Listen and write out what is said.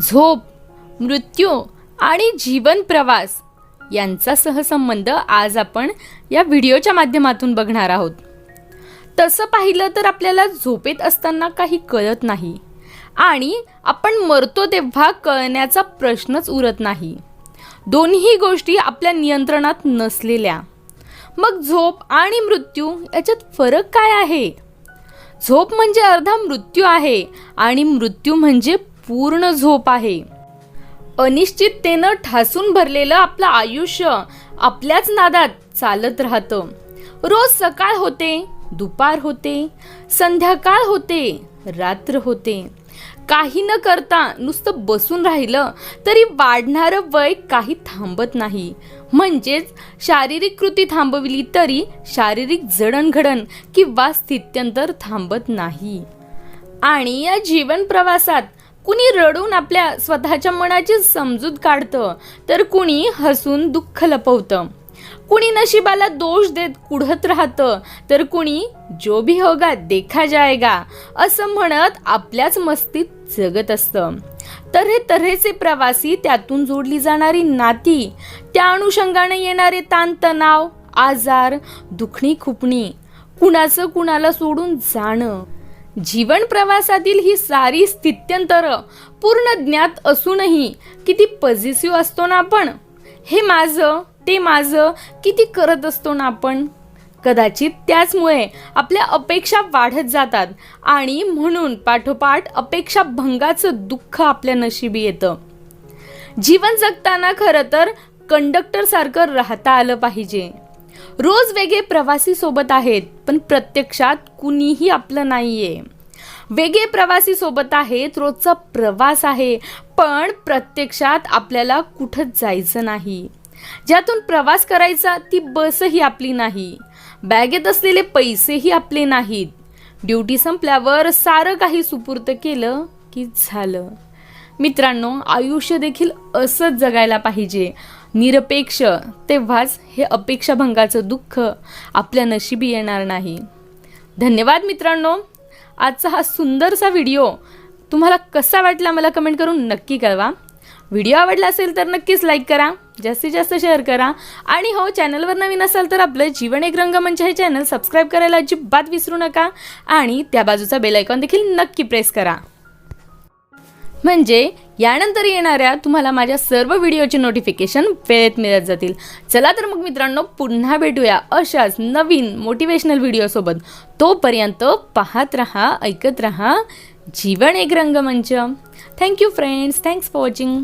झोप मृत्यू आणि जीवन प्रवास यांचा सहसंबंध आज आपण या व्हिडिओच्या माध्यमातून बघणार आहोत. तसं पाहिलं तर आपल्याला झोपेत असताना काही कळत नाही आणि आपण मरतो तेव्हा कळण्याचा प्रश्नच उरत नाही. दोन्ही गोष्टी आपल्या नियंत्रणात नसलेल्या. मग झोप आणि मृत्यू याच्यात फरक काय आहे? झोप म्हणजे अर्धा मृत्यू आहे आणि मृत्यू म्हणजे पूर्ण झोप आहे. अनिश्चिततेनं ठासून भरलेलं आपलं आयुष्य आपल्याच नादात चालत राहतं. रोज सकाळ होते दुपार होते संध्याकाळ होते रात्र होते. काही न करता नुसतं बसून राहिलं तरी वाढणारं वय काही थांबत नाही. म्हणजेच शारीरिक कृती थांबविली तरी शारीरिक जडणघडण किंवा स्थित्यंतर थांबत नाही. आणि या जीवन प्रवासात कुणी रडून आपल्या स्वतःच्या मनाची समजूत काढतं तर कुणी हसून दुःख लपवतं. कुणी नशिबाला दोष देत कुढत राहतं तर कुणी जो भी होगा देखा जाएगा असं म्हणत आपल्याच मस्तीत जगत असतं. तऱ्हे तऱ्हेचे प्रवासी त्यातून जोडली जाणारी नाती त्या अनुषंगाने येणारे ताणतणाव आजार दुखणी खुपणी कुणाचं कुणाला सोडून जाणं. जीवन प्रवासातील ही सारी स्थित्यंतर पूर्ण ज्ञात असूनही किती पॉझिटिव्ह असतो ना आपण? हे माझं ते माझं किती करत असतो ना आपण? कदाचित त्याचमुळे आपल्या अपेक्षा वाढत जातात आणि म्हणून पाठोपाठ अपेक्षा भंगाचं दुःख आपल्या नशिबी येतं. जीवन जगताना खरं तर कंडक्टरसारखं राहता आलं पाहिजे. रोज वेगळे प्रवासी सोबत आहेत पण प्रत्यक्षात कुणीही आपलं नाहीये. वेगळे प्रवासी सोबत आहेत रोजचा प्रवास आहे पण प्रत्यक्षात आपल्याला कुठंच जायचं नाही. ज्यातून प्रवास करायचा ती बसही आपली नाही. बॅगेत असलेले पैसेही आपले नाहीत. ड्युटी संपल्यावर सारं काही सुपूर्त केलं की झालं. मित्रांनो आयुष्य देखील असंच जगायला पाहिजे. निरपेक्ष तेव्हाच हे अपेक्षाभंगाचं दुःख आपल्या नशिबी येणार नाही. धन्यवाद मित्रांनो. आजचा हा सुंदरसा व्हिडिओ तुम्हाला कसा वाटला मला कमेंट करून नक्की कळवा. व्हिडिओ आवडला असेल तर नक्कीच लाईक करा जास्तीत जास्त शेअर करा आणि हो चॅनलवर नवीन असाल तर आपलं जीवन एक रंगमंच हे चॅनल सबस्क्राईब करायला अजिबात विसरू नका आणि त्या बाजूचा बेल आयकॉन देखील नक्की प्रेस करा. म्हणजे यानंतर येणाऱ्या तुम्हाला माझ्या सर्व व्हिडिओचे नोटिफिकेशन वेळेत मिळत जातील. चला तर मग मित्रांनो पुन्हा भेटूया अशाच नवीन मोटिवेशनल व्हिडिओसोबत तोपर्यंत पाहत रहा ऐकत रहा जीवन एक रंगमंच. Thank you friends thanks for watching